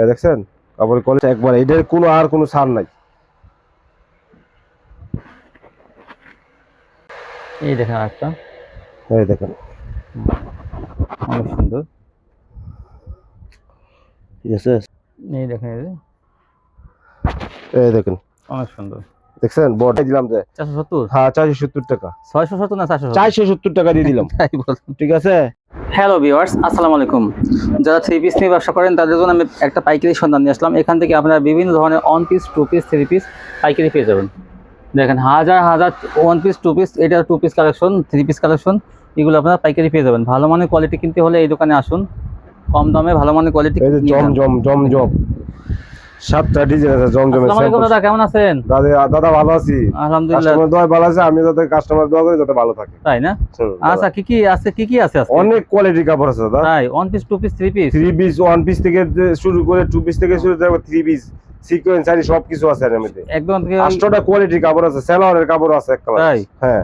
এই দেখছেন? কাপড়ের কোয়ালিটি একবার এটার কোনো আর কোনো সার নাই। এই দেখেন আরেকটা। এই দেখেন। অনেক সুন্দর। ঠিক আছে এই দেখেন এই দেখেন। অনেক সুন্দর। দেখছেন? বড়টাই দিলাম যে চারশো সত্তর? হ্যাঁ চারশো সত্তর টাকা। ছয়শো সত্তর না চারশো চারশো সত্তর টাকা দিয়ে দিলাম। ঠিক আছে? হ্যালো ভিউয়ার্স আসসালামু আলাইকুম। যারা থ্রি পিস নিয়ে ব্যবসা করেন তাদের জন্য আমি একটা পাইকারি সন্ধান নিয়ে আসলাম। এখান থেকে আপনারা বিভিন্ন ধরনের one piece two piece three piece পাইকারি পেয়ে যাবেন। দেখেন হাজার হাজার ওয়ান পিস টু পিস এটা two piece collection three piece collection এগুলো আপনারা পাইকারি পেয়ে যাবেন। ভালো মানের কোয়ালিটি কিনতে হলে এই দোকানে আসুন। কম দামে ভালো মানের কোয়ালিটি জম জম জম জম। সাতটা ডিজাইন আছে দাদা কেমন আছেন? দাদা দাদা ভালো আছি। আলহামদুলিল্লাহ। কাস্টমার দোয়া ভালো আছে আমি যাতে কাস্টমার দোয়া করি যাতে ভালো থাকে। তাই না? আচ্ছা কি কি আছে কি কি আছে? অনেক কোয়ালিটির কাপড় আছে দাদা। তাই one piece two piece three piece three piece one piece থেকে শুরু করে টু পিস থেকে শুরু করে থ্রি পিস সিকোয়েন্স শাড়ি সব কিছু আছে এর মধ্যে। একদম থেকে আটটা কোয়ালিটির কাপড় আছে সেলোয়ারের কাপড় আছে তাই? হ্যাঁ।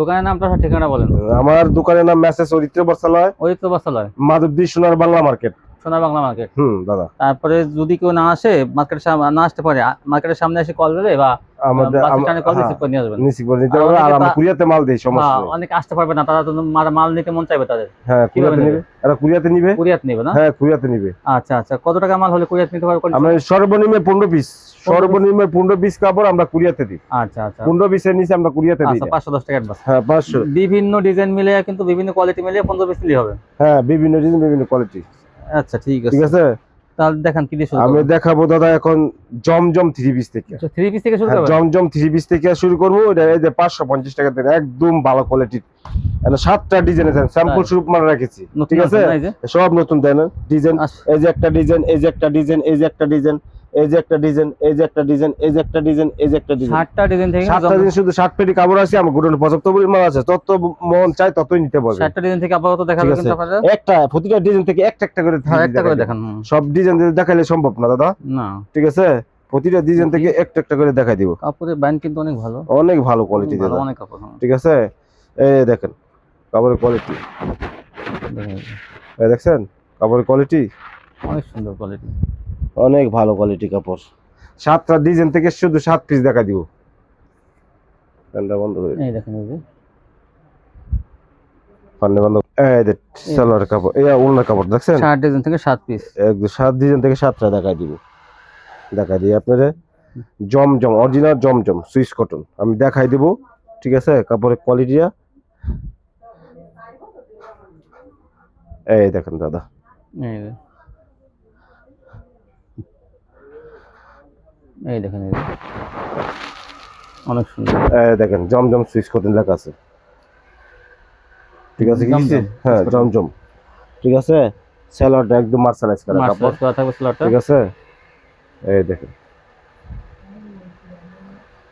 দোকানের নামটা আর ঠিকানা বলেন। আমার দোকানের নাম মেসেজ অরিত্র ওই তো বাসালয় মাধবদী সোনার বাংলা মার্কেট। সোনা বাংলা মার্কেট হুম দাদা। তারপরে যদি কেউ না আসে মার্কেটের সামনে না আসতে পারে মার্কেটের সামনে এসে কল দেবে বা সমস্যা হ্যাঁ, নেই আসতে পারবে না তারা মাল নিতে মন চাইবে তাদের। হ্যাঁ কুরিয়াতে নেবে? কুরিয়াতে নিবে? না? হ্যাঁ কুরিয়াতে নিবে। আচ্ছা আচ্ছা কত টাকা মাল হলে কুরিয়াত নিতে পারবে? আমরা সর্বনিম্ন পনেরো পিস সর্বনিম্ন পনেরো পিস কাপড় আমরা কুরিয়াতে দিই। আচ্ছা আচ্ছা। পনেরো পিসের নিচে আমরা কুরিয়াতে দিই। আচ্ছা। পাঁচশো দশ টাকা অ্যাডভান্স হ্যাঁ পাঁচশো। বিভিন্ন ডিজাইন মিলে কিন্তু বিভিন্ন কোয়ালিটি মিলে পনেরো পিস নিলে হবে। হ্যাঁ বিভিন্ন ডিজাইন বিভিন্ন কোয়ালিটি আচ্ছা ঠিক ঠিক আছে? আছে তাহলে দেখান কি দিয়ে শুরু আমি দেখাবো দাদা এখন জমজম থ্রি পিস থেকে। থ্রি পিস থেকে শুরু হ্যাঁ, জমজম থ্রি পিস থেকে শুরু করব। এটা এই যে পাঁচশো পঞ্চাশ টাকা থেকে একদম ভালো কোয়ালিটির সাতটা ডিজাইন আছে স্যাম্পল। স্বরূপ মানে রেখেছি। ঠিক আছে? সব নতুন দেন ডিজাইন আচ্ছা। এই যে একটা ডিজাইন এই যে একটা ডিজাইন এই যে একটা ডিজাইন এই যে একটা ডিজাইন এই যে একটা ডিজাইন এই যে একটা ডিজাইন এই যে একটা ডিজাইন। ষাটটা ডিজাইন থেকে সাতটা শুধু ষাট পেটি কাপড় আছে আমার গুডন পর্যাপ্ত পরিমাণ আছে তত মন চাই ততই নিতে পারবে। ষাটটা ডিজাইন থেকে আপাতত দেখাবে ঠিক কিন্তু একটা প্রতিটা ডিজাইন থেকে একটা একটা করে হ্যাঁ একটা করে দেখান। সব ডিজাইন দেখালে সম্ভব না দাদা। না। ঠিক আছে? প্রতিটা ডিজাইন থেকে একটা একটা করে দেখাই দিব। কাপড়ের ব্যান্ড কিন্তু অনেক ভালো। অনেক ভালো কোয়ালিটি দাদা। অনেক কাপড় হ্যাঁ। ঠিক আছে? এই দেখেন কাপড়ের কোয়ালিটি দেখেন, এই দেখছেন? কাপড়ের কোয়ালিটি অনেক সুন্দর কোয়ালিটি অনেক ভালো কোয়ালিটি কাপড়। সাতটা ডিজাইন থেকে শুধু সাত পিস দেখা দিব। ফ্যানটা বন্ধ করে এই দেখেন এই যে। ফ্যানটা বন্ধ এই যে সালোয়ার কাপড় এই ওনার কাপড় দেখছেন? ষাট ডিজাইন থেকে সাত পিস একদম সাত ডিজাইন থেকে সাতটা দেখাই দিব। দেখাই দিই আপনারে Zamzam original Zamzam Swiss cotton. আমি দেখাই দিব ঠিক আছে? কাপড়ের কোয়ালিটিটা এই দেখেন দাদা। এই এই দেখেন অনেক সুন্দর। দেখেন জমজম কটন লেখা আছে। ঠিক আছে কি? হ্যাঁ জমজম। ঠিক আছে? স্যালাডটা একদম মার্শালাইজ করা কাপড় করা থাকবে ঠিক আছে? এই দেখেন।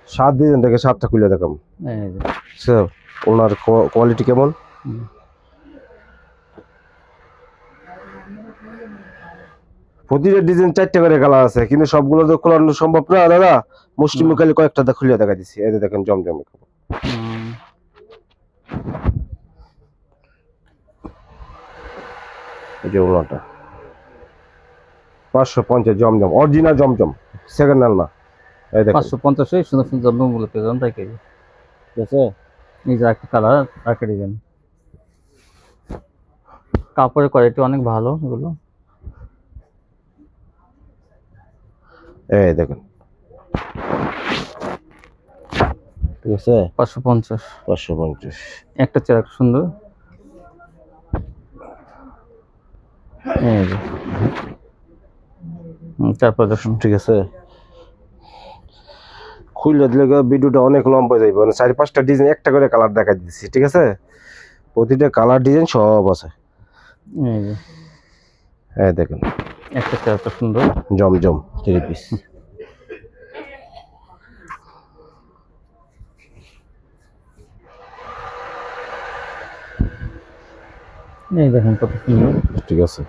সাত ডিজাইন থেকে সাতটা খুলে দেখাম স্যার ওনার কোয়ালিটি কেমন? প্রতিটা ডিজাইন চারটে করে কালার আছে কিন্তু সবগুলো তো খোলানো সম্ভব না দাদা। মুষ্টি মুখালি কয়েকটা দা খুলে দেখা দিচ্ছি এই দেখেন জমজমের কাপড়। এই যে ওনাটা পাঁচশো পঞ্চাশ Zamzam original Zamzam second hand না। এই দেখেন। পাঁচশো পঞ্চাশে সুন্দর সুন্দর জন্মগুলো পেয়ে যাবেন তাই কেজি ঠিক আছে? এই যে একটা কালার একটা ডিজাইন কাপড়ের কোয়ালিটি অনেক ভালো এগুলো। এই দেখেন। ঠিক আছে? পাঁচশো পঞ্চাশ। পাঁচশো পঞ্চাশ। একটা চেয়ার সুন্দর। তারপর দেখুন। ঠিক আছে? খুললে দিলে ভিডিওটা অনেক লম্বা যাবে মানে চারি পাঁচটা ডিজাইন একটা করে কালার দেখা দিচ্ছি ঠিক আছে? প্রতিটা কালার ডিজাইন সব আছে। হ্যাঁ দেখেন। একটা চেয়ারটা সুন্দর। জমজম। থ্রি পিস এই দেখুন কত সুন্দর। ঠিক আছে।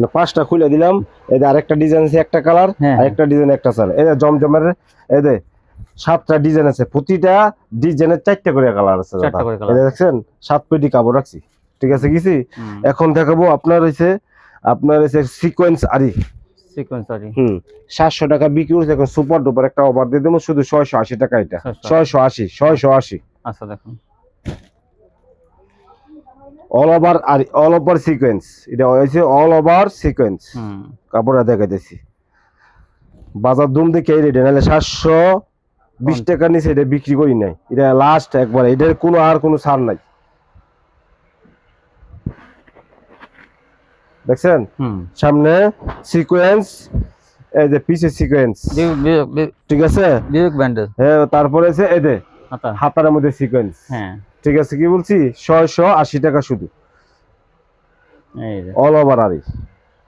না পাঁচটা খুলে দিলাম। এই যে আরেকটা ডিজাইন আছে একটা কালার হ্যাঁ। আরেকটা ডিজাইন একটা কালার এই যে জমজমের এই যে সাতটা ডিজাইন আছে প্রতিটা ডিজাইনের চারটা করে কালার আছে। এই দেখছেন সাত পেটি কাপড় রাখছি। ঠিক আছে গেছি এখন দেখাবো আপনার হইছে আপনার এসে সিকোয়েন্স আরি হুম সাতশো টাকা বিক্রি করছে এখন সুপার ডুপার একটা অফার দিয়ে দেবো শুধু ছয়শো আশি টাকা এটা। 680 ছয়শো আশি ছয়শো আশি। আচ্ছা দেখুন। অল ওভার আর অল ওভার সিকোয়েন্স এটা হয়েছে অল ওভার সিকোয়েন্স হুম। কাপড়টা দেখাইতেছি। বাজার দুম দেখে এই রেটে নাহলে সাতশো বিশ টাকার নিচে এটা বিক্রি করি নাই। এটা লাস্ট একবার এটার কোনো আর কোনো ছাড় নাই। দেখছেন? সামনে সিকোয়েন্স এই যে পিছে সিকোয়েন্স ঠিক আছে? হ্যাঁ তারপরে আছে এই যে আতা হাতার মধ্যে সিকোয়েন্স হ্যাঁ। ঠিক আছে কি বলছি? ছয়শো আশি টাকা শুধু। অল ওভার আরই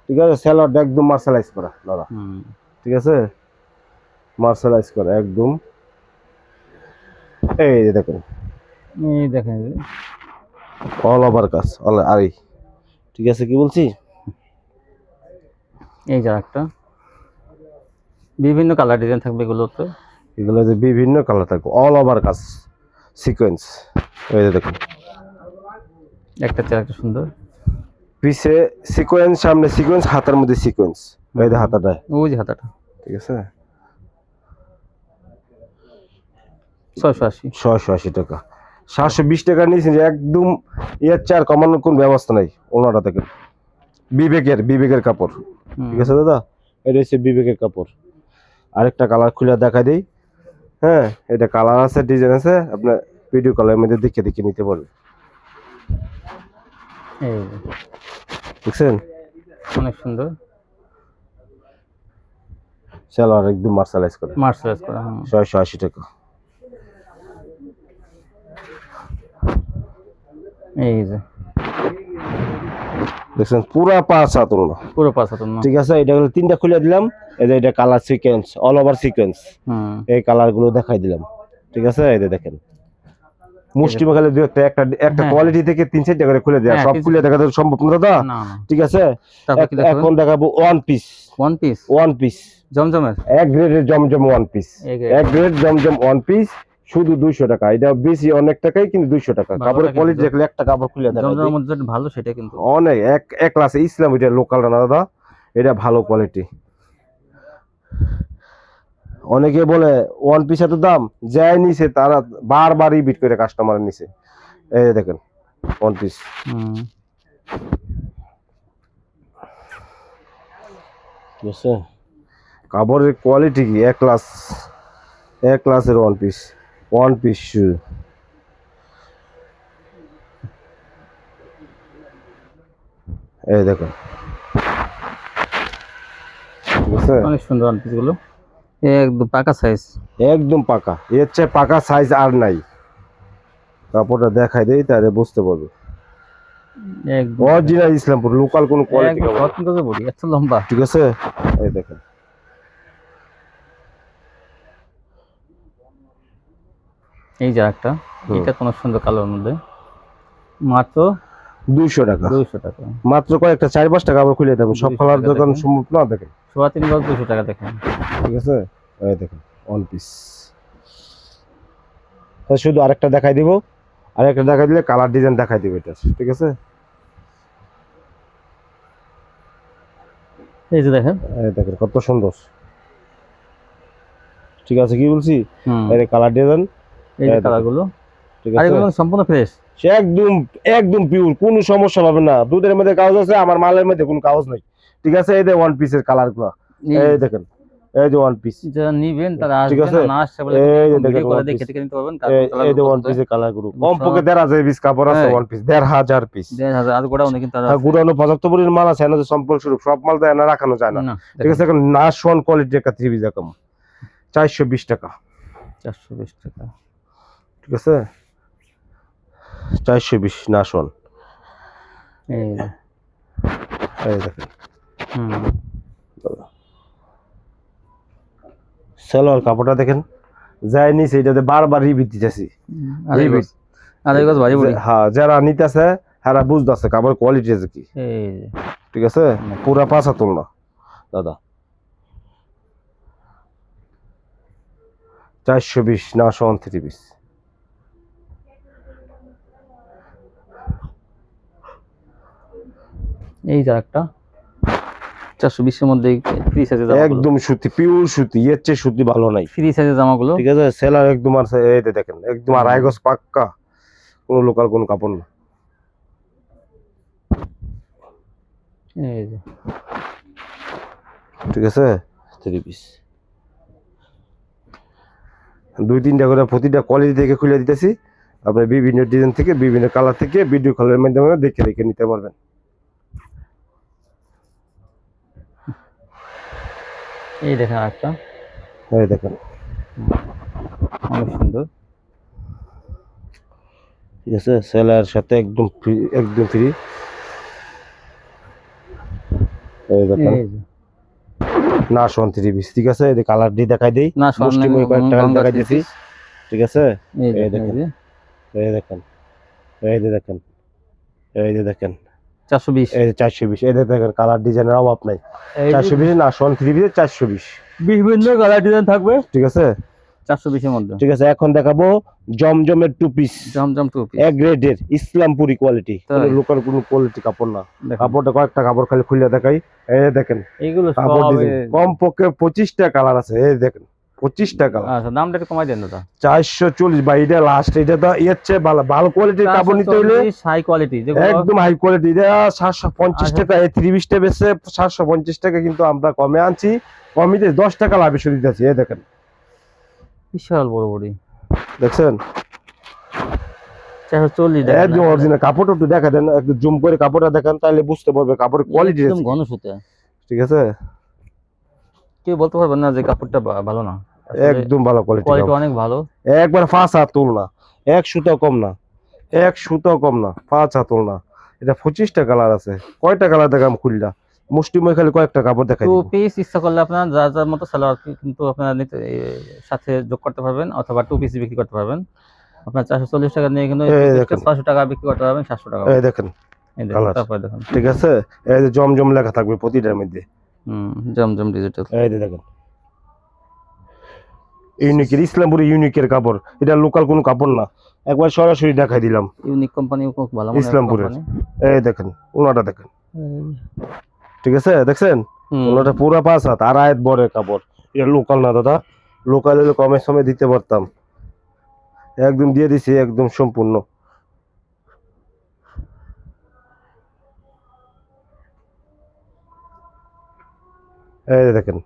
ঠিক আছে স্যালাড একদম মার্শালাইজ করা দাদা। হুম। ঠিক আছে? মার্শালাইজ করা একদম। এই যে দেখুন। এই দেখেন। অল ওভার কাজ অল আরই ঠিক আছে কি বলছি? এই যে একটা বিভিন্ন কালার ডিজাইন থাকবে এগুলোতে। এগুলো যে বিভিন্ন কালার থাকবে অল ওভার কাজ সিকোয়েন্স এই যে দেখুন। একটা চেয়ার একটা সুন্দর। পিছে সিকোয়েন্স সামনে সিকোয়েন্স হাতের মধ্যে সিকোয়েন্স এই যে হাতাটা। ওই যে হাতাটা। ঠিক আছে? ছয়শো আশি। ছয়শো আশি টাকা। সাতশো বিশ টাকা নিয়েছেন একদম এর চার কমানোর কোন ব্যবস্থা নাই ওনাটা থেকে। বিবেকের বিবেকের কাপড়। ঠিক আছে দাদা? এটা হচ্ছে বিবেকের কাপড়। আরেকটা কালার খুলে দেখা দিই। হ্যাঁ এটা কালার আছে ডিজাইন আছে আপনার ভিডিও কলের মধ্যে দেখে দেখে নিতে পারবে এই যে। বুঝছেন অনেক সুন্দর। সালোয়ার একদম মার্শালাইজ করে। মার্শালাইজ করা। ছয়শো আশি টাকা। এই যে। দেখছেন পুরা পাঁচ হাত ওড়না। পুরো পাঁচ হাতের না। ঠিক আছে এটা হলো তিনটা খুলে দিলাম। এই যে এটা colour sequence all over sequence এই কালারগুলো দেখাই দিলাম। ঠিক আছে এই যে দেখেন। মুষ্টি মাখালে দু একটা একটা একটা হ্যাঁ। কোয়ালিটি থেকে তিন চারটা করে খুলে দেওয়া হ্যাঁ, সব খুলে দেখা তো সম্ভব না দাদা। ঠিক আছে? এখন দেখাবো one piece one piece one piece জমজমের? এক গ্রেডের জমজম ওয়ান পিস এক গ্রেড জমজম ওয়ান পিস শুধু দুইশো টাকা। এটা বেশি অনেক টাকাই কিন্তু দুইশো টাকা। কাপড়ের কোয়ালিটি। দেখলে একটা কাপড় খুলে যেটা ভালো সেটা কিন্তু। অনেক এক এক ক্লাসে ইসলাম এটা লোকাল না দাদা। এটা ভালো কোয়ালিটি অনেকে বলে ওয়ান পিস এত দাম যাই নিছে তারা বারবারই বিট করে কাস্টমার নিছে। এই দেখেন ওয়ান পিস কাপড়ের কোয়ালিটি কি? এক ক্লাস এক ক্লাসের ওয়ান পিস ওয়ান পিস শু এই ঠিক অনেক সুন্দর ওয়ান পিসগুলো একদম পাকা সাইজ একদম পাকা। এর চেয়ে পাকা সাইজ আর নাই। কাপড়টা দেখাই দেই তাহলে বুঝতে পারবে। অরিজিনাল ইসলামপুর লোকাল কোন কোয়ালিটি বডি এত লম্বা। ঠিক আছে? এই দেখেন। এই যে একটা এটা তোমার সুন্দর কালোর মধ্যে। মাত্র দুইশো টাকা। দুইশো টাকা। মাত্র কয়েকটা চার পাঁচ টাকা আবার খুলে দেবেন সব কালার দোকান। সম্ভব না দেখেন। সোয়া তিন গজ দুশো টাকা দেখেন। ঠিক আছে? এই দেখেন ওয়ান পিস শুধু আরেকটা দেখাই দিব। আরেকটা দেখাই দিলে কালার ডিজাইন দেখাই দিব এটা। ঠিক আছে? এই যে দেখেন। এই দেখেন কত সুন্দর। ঠিক আছে কি বলছি? এই কালার ডিজাইন এই যে কালারগুলো। আর আছে? এগুলো সম্পূর্ণ ফ্রেশ সে একদম একদম পিওর কোনো সমস্যা পাবে না। দুধের মধ্যে কাগজ আছে আমার মালের মধ্যে কোনো কাগজ নেই। ঠিক আছে? এই যে ওয়ান পিসের কালারগুলো এই দেখেন এই যে ওয়ান পিস যারা নিবেন তারা ঠিক আছে? না আসছে বলে এই যে ভিডিও দেখেন করে দেখে দেখে নিতে পারবেন এই যে ওয়ান পিসের কালারগুলো কম পক্ষে সব- দেড় হাজার পিস কাপড় আছে হ্যাঁ। ওয়ান পিস দেড় হাজার পিস দেড় হাজার আর গোড়াও নেই কিন্তু আর গুড়ানো পর্যাপ্ত পরিমাণ মাল আছে যে সম্পল স্বরূপ সব মাল দেয় না রাখানো যায় না। না ঠিক আছে? এখন নাশ ওয়ান কোয়ালিটির একটা থ্রি পিস চারশো বিশ টাকা। চারশো বিশ টাকা। ঠিক আছে? চারশো বিশ এই দেখেন। সেলোয়ার কাপড়টা দেখেন। যাই নিছে এটাতে বারবার রিপিট দিতেছি। আড়াই আড়াই গজ ভারী হ্যাঁ যারা নিতেছে হ্যাঁ বুঝতেছে কাপড় কোয়ালিটি আছে কি। ঠিক আছে? পুরা পাঁচা তোল না দাদা। চারশো বিশ না সমান থ্রি পিস এই যে একটা চারশো বিশের মধ্যে ফ্রি সাইজের জামাগুলো। একদম সুতি পিওর সুতি এর চেয়ে সুতি ভালো নাই। ফ্রি সাইজের জামাগুলো। ঠিক আছে সেলার একদম আর যে দেখেন একদম আড়াই গজ পাক্কা। কোনো লোকাল কোনো কাপড় না। এই যে। ঠিক আছে? থ্রি পিস দুই তিনটা করে প্রতিটা কোয়ালিটি থেকে খুলে দিতেছি। আপনি বিভিন্ন ডিজাইন থেকে বিভিন্ন কালার থেকে ভিডিও কলের মাধ্যমে দেখে দেখে নিতে পারবেন। এই দেখেন আরেকটা। এই দেখেন। অনেক সুন্দর। ঠিক আছে সেলার সাথে একদম ফ্রি একদম ফ্রি এই দেখেন। না শোন থ্রি পিস ঠিক আছে? এই কালার দিয়ে দেখাই দেই। না কয়েকটা দেখাই দিয়েছি ঠিক আছে? এই দেখেন। এই। দেখেন। এই দেখেন। এই দেখেন। চারশো বিশ। চারশো বিশ দেখেন কালার ডিজাইনের অভাব নাই। চারশো বিশ না শোন থ্রি পিসে চারশো বিশ। বিভিন্ন কালার ডিজাইন থাকবে। ঠিক আছে? চারশো বিশের মধ্যে। ঠিক আছে এখন দেখাবো জমজমের টু পিস জমজম এক গ্রেডের ইসলামপুরি কোয়ালিটি লোকাল কোনো কোয়ালিটি কাপড় না। কাপড়টা কয়েকটা কাপড় খালি খুলে দেখাই। এই দেখেন এইগুলো কম পক্ষে পঁচিশটা কালার আছে এই দেখেন। পঁচিশটা কালার আচ্ছা দামটা একটু কমাই দেন দাদা। চারশো চল্লিশ বা এটা লাস্ট এটা তো এর চেয়ে ভালো। ভালো কোয়ালিটির কাপড় নিতে হলে হাই কোয়ালিটি একদম হাই কোয়ালিটি এটা সাতশো পঞ্চাশ আচ্ছা। টাকা এই থ্রি সাতশো পঞ্চাশ টাকা কিন্তু আমরা কমে আনছি। কমিতে দশ টাকা লাভে শুরু দিতেছি এই দেখেন। বিশাল বড় বড়ি। দেখছেন? চল্লিশ একদম অরিজিনাল কাপড়টা একটু দেখা দেন একটু জুম করে কাপড়টা দেখান তাহলে বুঝতে পারবে কাপড়ের কোয়ালিটি একদম ঘন সুতে। ঠিক আছে? কেউ বলতে পারবেন না যে কাপড়টা ভালো না। একদম ভালো কোয়ালিটি কোয়ালিটি অনেক ভালো। একবার পাঁচ হাত তুল না। এক সুতো কম না। এক সুতো কম না। পাঁচ হাত তুল না। এটা পঁচিশটা কালার আছে। কয়টা কালার দেখাম খুললা? মুষ্টিময় খালি কয়েকটা কাপড় দেখাই টু পিস ইচ্ছা করলে আপনার যার যার মতো সালোয়ার কিন্তু আপনারা সাথে যোগ করতে পারবেন অথবা টু পিস বিক্রি করতে পারবেন। আপনার চারশো চল্লিশ টাকা নিয়ে কিন্তু। ছশো টাকা বিক্রি করতে পারবেন সাতশো টাকা। এই দেখেন। ঠিক আছে? এই যে জমজম লেখা থাকবে প্রতিটার মধ্যে। হুম জমজম ডিজিটাল এই দেখেন। ইউনিকের ইসলামপুরি ইউনিকের কাপড়। এটা লোকাল কোনো কাপড় না। একবার সরাসরি দেখাই দিলাম। ইউনিক কোম্পানি ভালো ইসলামপুরের। এই দেখেন ওনাটা দেখেন। ঠিক আছে দেখছেন? ওনাটা পুরো পাঁচ হাত আর আয়াত বড়ের কাপড়। এটা লোকাল না দাদা। লোকাল হলে কমের সময় দিতে পারতাম। একদম দিয়ে দিছি একদম সম্পূর্ণ। এই দেখেন।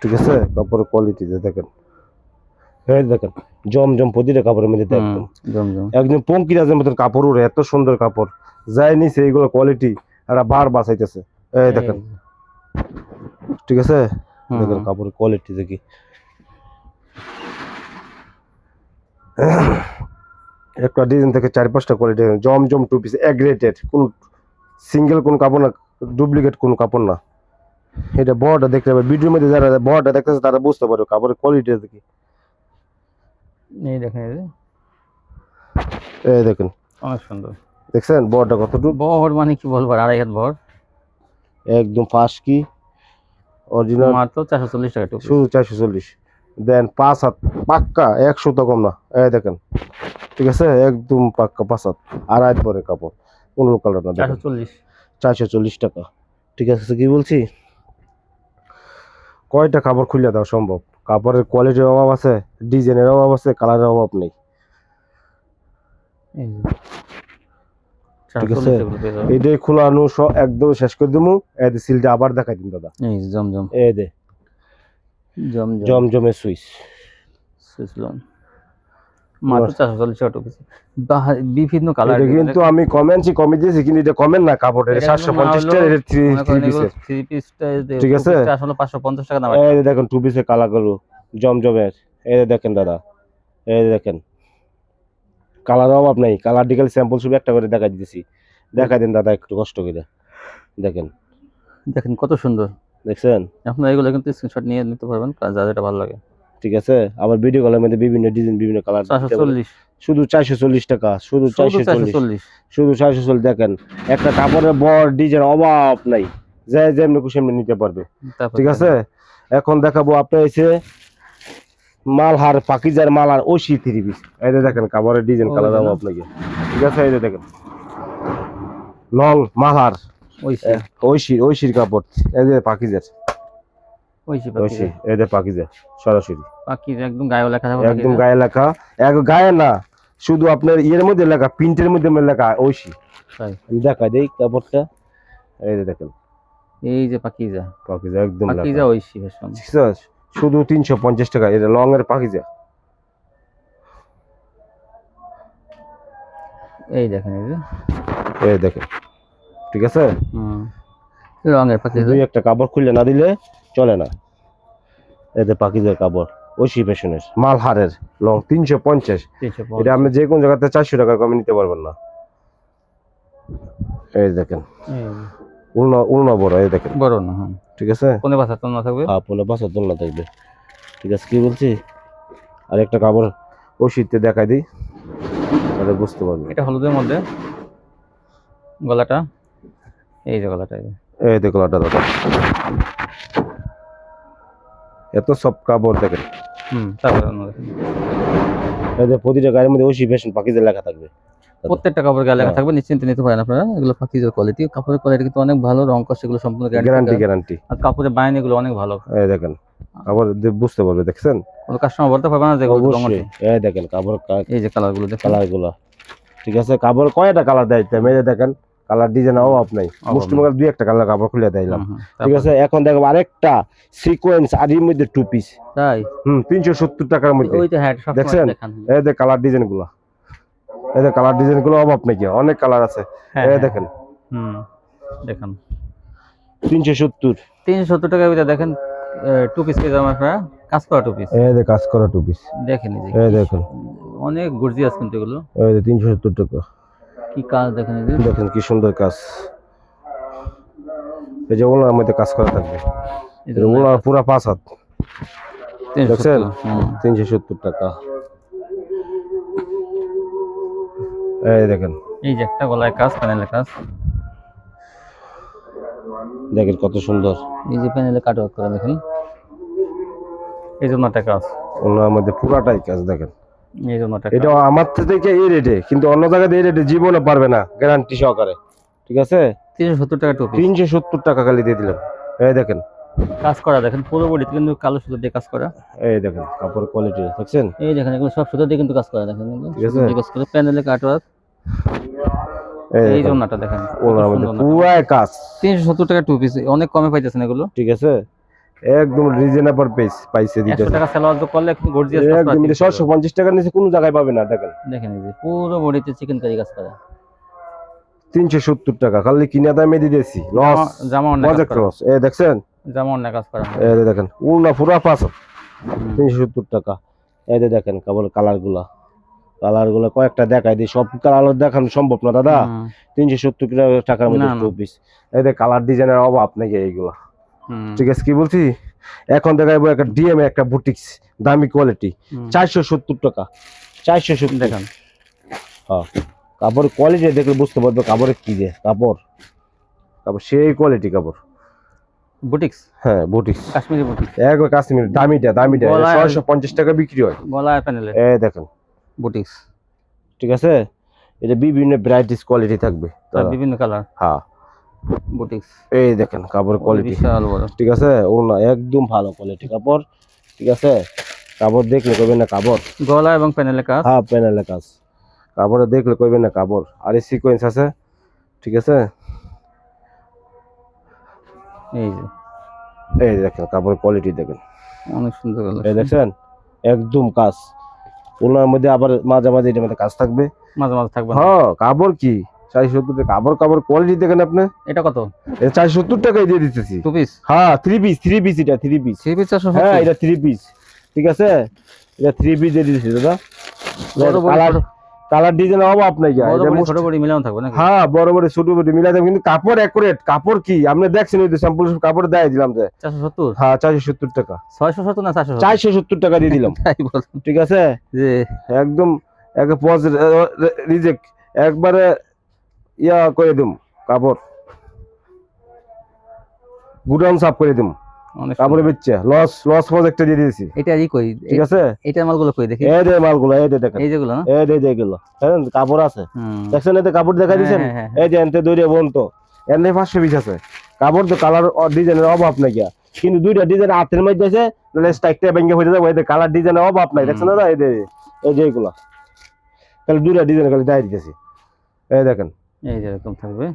ঠিক আছে? কাপড়ের কোয়ালিটি দেখেন। এই যে দেখেন জমজম প্রতিটা কাপড়ের মধ্যে একদম একদম পঙ্কিরাজের মতন কাপড় উড়ে এত সুন্দর কাপড়। যাই নিছে এইগুলো কোয়ালিটি এরা বার বাঁচাইতেছে। এই দেখেন। ঠিক আছে? দেখেন কাপড়ের কোয়ালিটি দেখি। একটা ডিজাইন থেকে চার পাঁচটা কোয়ালিটি জমজম টু পিস এগ্রেটেড কোন সিঙ্গেল কোন কাপড় না ডুপ্লিকেট কোন কাপড় না। এটা বড়টা দেখতে পাবে। ভিডিওর মধ্যে যারা বড়টা দেখতেছে তারা বুঝতে পারবে কাপড়ের কোয়ালিটি দেখি। এই দেখেন এই দেখেন। অনেক সুন্দর। দেখছেন? বড়টা কতটুকু? বহর মানে কি বলব? আড়াই হাত বহর একদম ফাঁস কি? অরিজিনাল মাত্র চারশো চল্লিশ টাকা শুধু চারশো চল্লিশ। দেন পাঁচ হাত। পাক্কা একশো তো কম না। এই দেখেন। ঠিক আছে? একদম পাক্কা পাঁচ হাত। আড়াই পরে কাপড়। কোন কালার না চারশো চল্লিশ। চারশো চল্লিশ টাকা। ঠিক আছে কি বলছি? কয়টা কাপড় খুলে দেওয়া সম্ভব? কাপড়ের কোয়ালিটির অভাব আছে ডিজাইনের অভাব আছে কালারের অভাব নেই। ঠিক 440 আছে। এগুলো এটাই খোলানো সব একদম শেষ করে দেবো এই দে সিলটা আবার দেখাই দিন দাদা। এই জমজম। এই দে। জমজম। জমজমের সুইচ। সুইসলন মাত্র চারশো চল্লিশ টাকা বিভিন্ন কালার কিন্তু আমি কমে দিয়েছি কিন্তু এটা কমেন না কাপড় এটা সাতশো পঞ্চাশ টাকা এটা থ্রি থ্রি থ্রি পিসটা ঠিক আছে। আসলে পাঁচশো পঞ্চাশ টাকা দাম এই দেখেন টু পিসের জমজমের। এই দেখেন দাদা এই দেখেন। কালার অভাব নেই কালার ডিকাল স্যাম্পল শুধু একটা করে দেখা দিতেছি। দেখা দিন দাদা একটু কষ্ট করে। দেখেন। দেখেন কত সুন্দর। দেখছেন? আপনারা এগুলো কিন্তু স্ক্রিনশট নিয়ে নিতে পারবেন যা যেটা ভালো লাগে। ঠিক আছে? আবার ভিডিও কলের মধ্যে বিভিন্ন ডিজাইন বিভিন্ন কালার শুধু চারশো চল্লিশ টাকা শুধু চারশো চল্লিশ। শুধু চারশো চল্লিশ দেখেন একটা কাপড়ের বড় ডিজাইন অভাব নাই। যে যেমনি খুশি এমনি নিতে পারবে। ঠিক আছে? এখন দেখাবো আপনার এসে মালহার পাকিজার মালহার ওই থ্রি পিস। এই যে দেখেন কাপড়ের ডিজাইন কালার যে না? আপনাকে ঠিক আছে? এই যে দেখেন। লং মালহার। ঐশীর ঐশীর কাপড়। এদের পাকিজের। সরাসরি। পাখি একদম গায়ে লেখা একদম গায়ে লেখা এক গায়ে না শুধু আপনার ইয়ের মধ্যে লেখা প্রিন্টের মধ্যে লেখা ঐশী। তাই। দেখা দেই কাপড়টা এই যে দেখেন। এই যে পাকিজা পাকিজা একদম পাকিজা ঐশী? শুধু তিনশো পঞ্চাশ টাকা এটা লং এর পাকিজা এই দেখেন এই যে। এই দেখেন ঠিক আছে? হুম রঙের পাকিজা দুই একটা কাপড় খুললে না দিলে চলে না। এতে পাখিদের কাপড় ঐশী ফ্যাশনের মালহারের লং তিনশো পঞ্চাশ। এটা আপনি যে কোন জায়গাতে চারশো টাকা কমে নিতে পারবেন না। এই দেখেন উল্না উল্না বড় এই দেখেন। বড় না হ্যাঁ। ঠিক আছে? কোনে বাসা না থাকবে? বাসার তুলনা থাকবে। ঠিক আছে কি বলছি? আর একটা কাপড় ওষুধতে দেখাই দিই তাহলে বুঝতে পারবে এটা হলুদের মধ্যে। গলাটা। এই যে গলাটা এই যে। এই দাদা। এত সব কাপড় দেখেন। হুম তারপরে প্রতিটা গাড়ির মধ্যে ওষি ফ্যাশন পাকিজে লেখা থাকবে। প্রত্যেকটা কাপড় গায়ে লেখা হ্যাঁ। থাকবে নিশ্চিন্তে নিতে পারেন আপনারা। এগুলো পাকিজের কোয়ালিটি কাপড়ের কোয়ালিটি কিন্তু অনেক ভালো রং কষ এগুলো সম্পূর্ণ গ্যারান্টি গ্যারান্টি আর কাপড়ের বাইনিগুলো অনেক ভালো। এই দেখেন দিয়ে বুঝতে পারবে দেখছেন? কোনো কাস্টমার বলতে পারবে না যে এগুলো অবশ্যই। এই দেখেন কাপড় এই যে কালারগুলো দেখেন। কালারগুলো। ঠিক আছে কাপড় কয়টা কালার দেয়? মেয়ে দেখেন কালার ডিজাইন অভাব নাই। মুসলিম দুই একটা কালার কাপড় খুলে দিলাম। ঠিক আছে এখন দেখো আরেকটা সিকোয়েন্স আরির মধ্যে টু পিস তাই? হুম তিনশো সত্তর টাকার মধ্যে। হ্যাঁ দেখছেন? এই যে কালার ডিজাইনগুলো। এই যে কালার ডিজাইনগুলো অভাব নাকি? অনেক কালার আছে। হ্যাঁ এই হ্যাঁ। দেখেন। হুম দেখেন। তিনশো সত্তর। তিনশো সত্তর টাকার ভিতরে দেখেন টু পিস পেয়ে যাবেন আপনারা কাজ করা টু পিস এই যে কাজ করা টু পিস দেখেন এই এই দেখেন। অনেক গর্জিয়াস কিন্তু এগুলো। এই যে তিনশো সত্তর টাকা। কি কাজ দেখেন দেখেন কি সুন্দর কাজ। এই যে ওনার মধ্যে কাজ করা থাকবে। ওনার পুরা পাঁচ হাত। দেখছেন? তিনশো সত্তর টাকা। এই দেখেন। এই যে একটা গলায় কাজ প্যানেলের কাজ। দেখেন কত সুন্দর। এই যে প্যানেলে কাট ওয়ার্ক করা দেখেন। এই জন্য একটা কাজ। ওনার মধ্যে পুরাটাই কাজ দেখেন। এটা আমার থেকে এই রেটে কিন্তু অন্য জায়গাতে এই রেটে জীবনে পারবে না গ্যারান্টি সহকারে। ঠিক আছে? তিনশো সত্তর টাকা টুপি তিনশো সত্তর টাকা খালি দিয়ে দিলাম। এই দেখেন। কাজ করা দেখেন পুরো বডিতে কিন্তু কালো সুতো দিয়ে কাজ করা। এই দেখেন কাপড় কোয়ালিটি দেখছেন? এই দেখেন এগুলো সব সুতো দিয়ে কিন্তু কাজ করা দেখেন ঠিক আছে। কাজ করে প্যানেলে এই জন্যটা দেখেন পুরাই কাজ। তিনশো সত্তর টাকা টু পিস অনেক কমে পাইতেছেন এগুলো। ঠিক আছে? একদম রিজনেবল প্রাইস পাইছে দিতে একশো টাকা সেলার করলে কিন্তু গর্জিয়াস একদম টাকার নিচে কোনো জায়গায় পাবে না দেখেন। দেখেন এই যে পুরো বডিতে চিকেন কারি কাজ করা তিনশো সত্তর টাকা খালি কিনে দামে লস জামা- অনেক কাজ করা। এ দেখছেন? জামা অনেক কাজ করা। যে দেখেন উল্না পুরা পাঁচ হুম। তিনশো সত্তর টাকা। এই দেখেন কেবল কালারগুলা কালারগুলা কয়েকটা দেখাই দিই। সব কালার দেখানো সম্ভব না দাদা। তিনশো সত্তর টাকার মধ্যে পিস এই কালার ডিজাইনের অভাব নাকি এইগুলা। ঠিক আছে কি বলছি? এখন দেখাইবো একটা ডিএম একটা বুটিক্স দামি কোয়ালিটি চারশো সত্তর টাকা। চারশো সত্তর। দেখান। হ্যাঁ। কাপড় কোয়ালিটি দেখলে বুঝতে পারবে কাপড়ের কি যে কাপড়। কাপড় সেই কোয়ালিটি কাপড়। বুটিক্স? হ্যাঁ বুটিক্স। কাশ্মীরি বুটিক্স। এক কাশ্মীর দামিটা দামিটা। ছয়শো পঞ্চাশ টাকা বিক্রি হয়। গলায় প্যানেলে এই দেখেন। বুটিক্স। ঠিক আছে? এটা বিভিন্ন ভ্যারাইটিস কোয়ালিটি থাকবে। বিভিন্ন কালার হ্যাঁ। বুটিক্স এই দেখেন কাপড় কোয়ালিটি বিশাল বড়। ঠিক আছে? ও না একদম ভালো কোয়ালিটি কাপড় ঠিক আছে? কাপড় দেখলে কইবেন না কাপড়। গলা এবং প্যানেলে কাজ। হ্যাঁ প্যানেলে কাজ। কাপড়ে দেখলে কইবেন না কাপড়। আর এই সিকোয়েন্স আছে ঠিক আছে? এই যে। এই দেখেন কাপড় কোয়ালিটি দেখেন। অনেক সুন্দর কালার এই দেখছেন? একদম কাজ। ওনার মধ্যে আবার মাঝে মাঝে এটার মধ্যে কাজ থাকবে। মাঝে মাঝে থাকবে হ্যাঁ কাপড় কি? চারশো সত্তর টাকা। কাপড় কাপড় কোয়ালিটি দেখেন আপনি। এটা কত? চারশো সত্তর টাকায় দিয়ে দিতেছি। টু পিস হ্যাঁ থ্রি পিস থ্রি পিস এটা থ্রি পিস থ্রি পিস চারশো হ্যাঁ এটা থ্রি পিস ঠিক আছে? এটা থ্রি পিস দিয়ে দিতেছি দাদা। কালার কালার ডিজাইন যা ছোট বড় মিলানো থাকবে নাকি? হ্যাঁ বড় বড় ছোট বড় মিলাই দেব কিন্তু কাপড় অ্যাকুরেট কাপড় কি? আপনি দেখছেন ওই স্যাম্পল কাপড় দেয় দিলাম যে। চারশো সত্তর? হ্যাঁ চারশো সত্তর টাকা। ছয়শো সত্তর না চারশো চারশো সত্তর টাকা দিয়ে দিলাম। ঠিক আছে? যে একদম এক পজ রিজেক্ট একবারে ইয়া করে দিম কাপড়। গুডাউন সাফ করে দিম। কাপড়ে বেচছে লস লস প্রজেক্টে দিয়ে দিয়েছি। এটা ই কই? ঠিক আছে? এটা মালগুলো কই? দেখি। এই দে মালগুলো এই দে দেখেন। এই যেগুলো না? এই দে দে এগুলো। হ্যাঁ কাপড় আছে। দেখছেন এতে কাপড় দেখা দিয়েছেন? হ্যাঁ, হ্যাঁ, এই যে এনতে দৌড়ে বন্ত এর নেই পাঁচশো পিস আছে। কাপড় তো কালার ডিজাইনের অভাব নাই গিয়া। কিন্তু দুইটা ডিজাইন হাতের মধ্যে আছে নাহলে স্ট্রাইকটা ভেঙে হয়ে যাবে এদের কালার ডিজাইনের অভাব নাই। দেখছেন দাদা? এই যে এই যে এগুলো। তাহলে দুইটা ডিজাইন খালি দেখাই দিতেছি। এই দেখেন। এই যে এরকম থাকবে।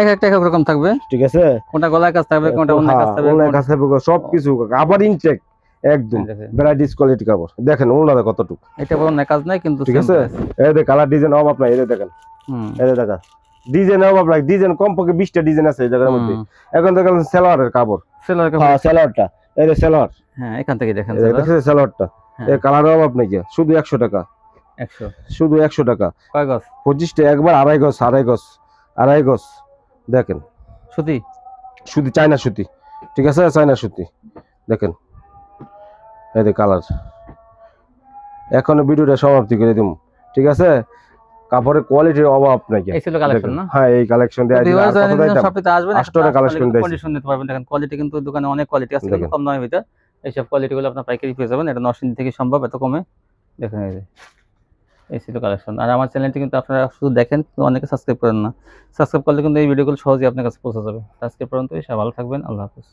এক একটা এক রকম থাকবে। ঠিক আছে? কোনটা গলার কাজ থাকবে কোনটা অন্য কাজ থাকবে অনলাইন কাছে সব কিছু আবার ইনটেক একদম। ভ্যারাইটিস কোয়ালিটি কাপড় দেখেন ওনারা কতটুকু। এটা বড় না কাজ নাই কিন্তু ঠিক আছে? এই যে কালার ডিজাইন অভাব নাই এই দেখেন। হুম। এই যে দেখেন ডিজাইন অভাব নাই ডিজাইন কমপক্ষে বিশটা ডিজাইন আছে এই জায়গার মধ্যে। এখন দেখেন সেলোয়ারের কাপড় সেলার কাপড় হ্যাঁ সেলোয়ারটা এই যে সেলোয়ার হ্যাঁ এখান থেকে দেখেন সেলোয়ারটা হ্যাঁ। এই কালারের অভাব নাই কি? শুধু একশো টাকা। একশো শুধু একশো টাকা। কয় গজ? পঁচিশটা একবার আড়াই গজ আড়াই গজ আড়াই গজ। দেখেন। সুতি? সুতি চায়না সুতি। ঠিক আছে চায়না সুতি। দেখেন। এই যে কালার। এখনও ভিডিওটা সমাপ্তি করে দিব ঠিক আছে? কাপড়ের কোয়ালিটির অভাব নাকি এই ছিল কালেকশন না? হ্যাঁ এই কালেকশন দেয়া কত দিতাম? সবটিতে আসবেন আটশোটা collection দিয়েছি। কন্ডিশন নিতে পারবেন। দেখেন কোয়ালিটি কিন্তু দোকানে অনেক কোয়ালিটি আছে। কম দামের ভিতর। এইসব কোয়ালিটি গুলো আপনার পাইকারি পেয়ে যাবেন। এটা নশিন থেকে সম্ভব এত কমে। দেখেন এই যে। এই ছিল কালেকশন আর আমার চ্যানেলটি কিন্তু আপনারা শুধু দেখেন, কিন্তু অনেকে সাবস্ক্রাইব করেন না। সাবস্ক্রাইব করলে কিন্তু এই ভিডিওগুলো সহজেই আপনার কাছে পৌঁছে যাবে। আজকে পর্যন্ত সবাই ভালো থাকবেন, আল্লাহ হাফিজ।